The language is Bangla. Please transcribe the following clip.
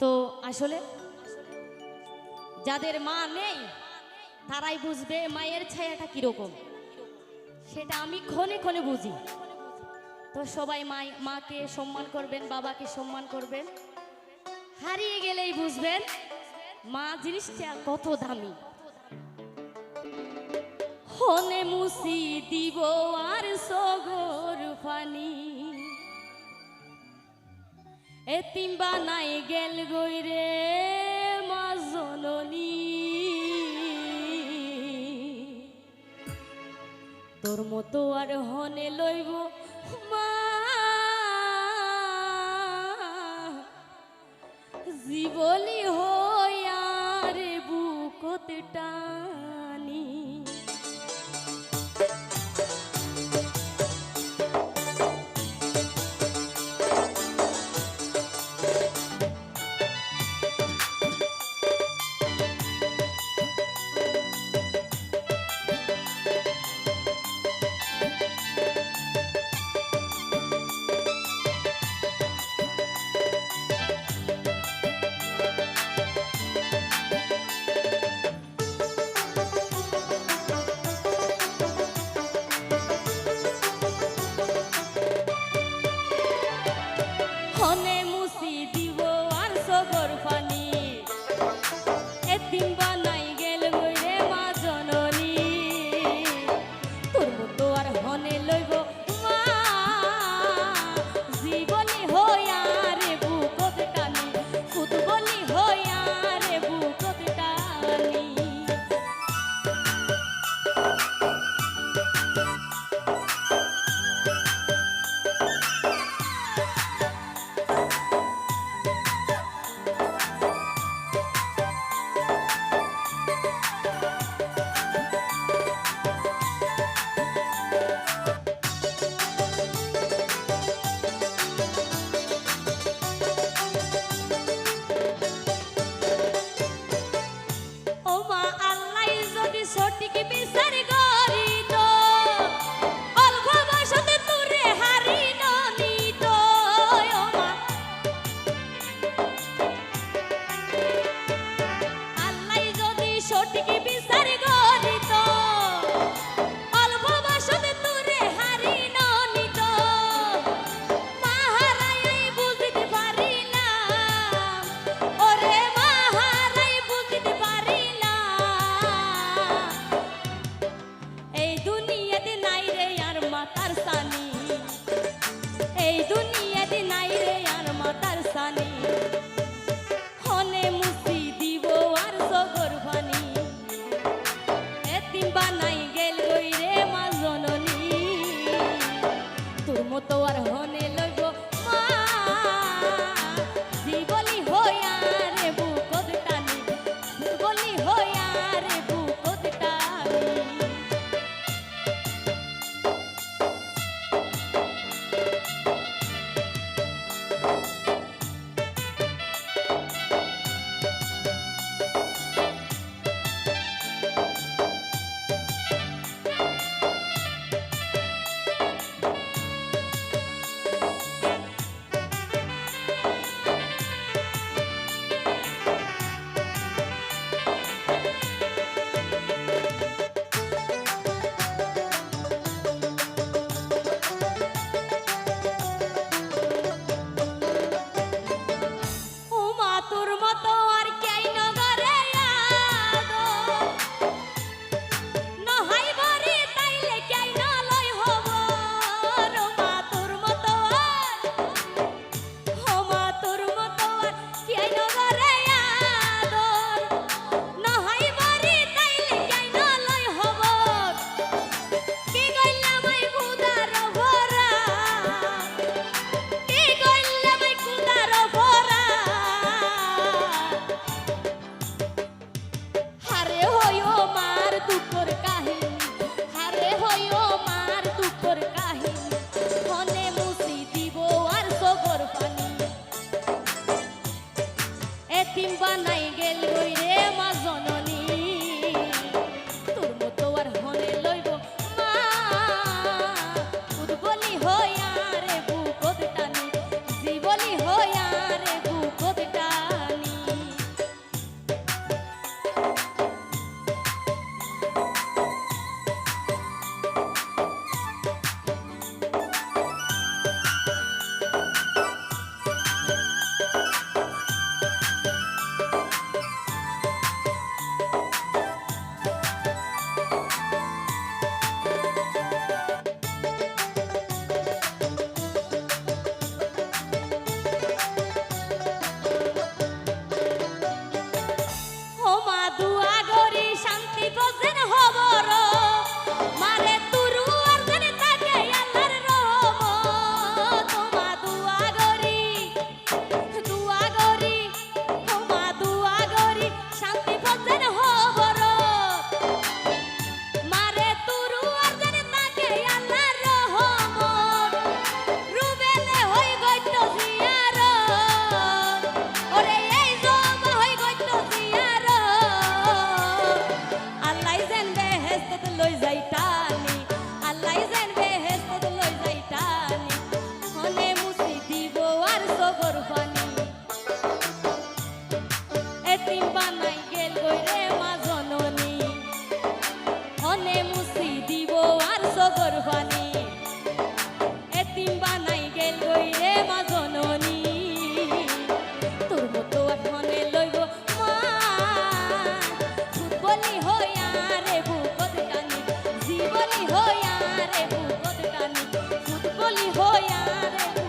তো আসলে যাদের মা নেই, তারাই বুঝবে মায়ের ছায়াটা কীরকম। সেটা আমি ক্ষণে ক্ষণে বুঝি। তো সবাই মাই, মাকে সম্মান করবেন, বাবাকে সম্মান করবেন। হারিয়ে গেলেই বুঝবেন, মা জিনিসটা কত দামি। হনে মুসি দিব আর সগর ফানি। এতিম বানাই গেল গই রে মা জননী। তোর মতো আর হনে লইব মা। জীবনী হইয়ার বুকতটা। এতিম বানাই গেল গইরে রে